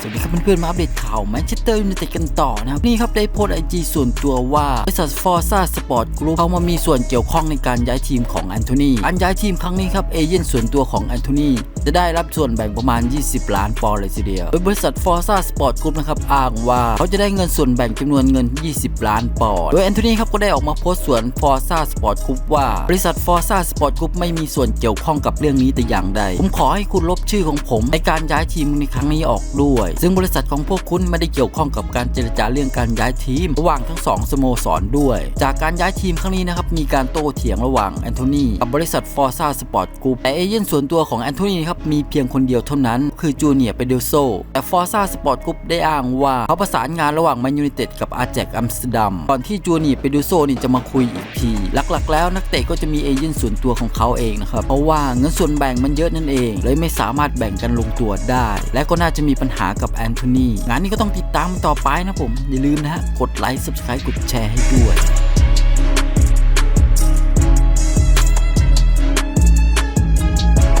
สวัสดีครับเพื่อนๆ มาอัปเดตข่าวแมนเชสเตอร์ยูไนเต็ดกันต่อนะครับ นี่ครับได้โพสต์ไอจีส่วนตัวว่าบริษัทฟอร์ซ่าสปอร์ตกรุ๊ปเขามามีส่วนเกี่ยวข้องในการย้ายทีมของแอนโทนีการย้ายทีมครั้งนี้ครับเอเย่นส่วนตัวของแอนโทนี จะได้รับส่วนแบ่งประมาณ 20 ล้านปอนด์เลยทีเดียว โดยบริษัทฟอร์ซ่าสปอร์ตกรุ๊ปนะครับอ้างว่าเขาจะได้เงินส่วนแบ่งจำนวนเงิน 20 ล้านปอนด์ โดยแอนโทนีครับก็ได้ออกมาโพสต์ส่วนฟอร์ซ่าสปอร์ตกรุ๊ปว่าบริษัทฟอร์ซ่าสปอร์ตกรุ๊ปไม่มีส่วนเกี่ยวข้องกับเรื่องนี้แต่อย่างใด ผมขอให้คุณลบชื่อของผมในการย้ายทีมในครั้งนี้ออกด้วย ซึ่งบริษัทของพวกคุณไม่ได้เกี่ยวข้องกับการเจรจาเรื่องการย้ายทีมระหว่างทั้งสองสโมสรด้วย จากการย้ายทีมครั้งนี้นะครับมีการโต้เถียงระหว่างแอนโทนีกับบริษัทฟอร์ซ่าสปอร์ตกรุ๊ปแต่เอเย่นส่วนตัวของแอนโทนีครับมีเพียงคนเดียวเท่านั้น คือจูเนียร์เปเดโซแต่ฟอร์ซ่าสปอร์ตกรุ๊ปได้อ้างว่า เขาประสานงานระหว่างแมนยูไนเต็ดกับอาแจกอัมสเตอร์ดัมก่อนที่จูเนียร์เปเดโซนี่จะมาคุยอีกที หลักๆ แล้วนักเตะก็จะมีเอเย่นส่วนตัวของเขาเองนะครับเพราะว่าเงินส่วนแบ่งมันเยอะนั่นเอง เลยไม่สามารถแบ่งกันลงตัวได้ และก็น่าจะมีปัญหากับแอนโทนีงานนี้ก็ต้องติดตามต่อไปนะผมอย่าลืมนะฮะกดไลค์ subscribe กดแชร์ให้ด้วย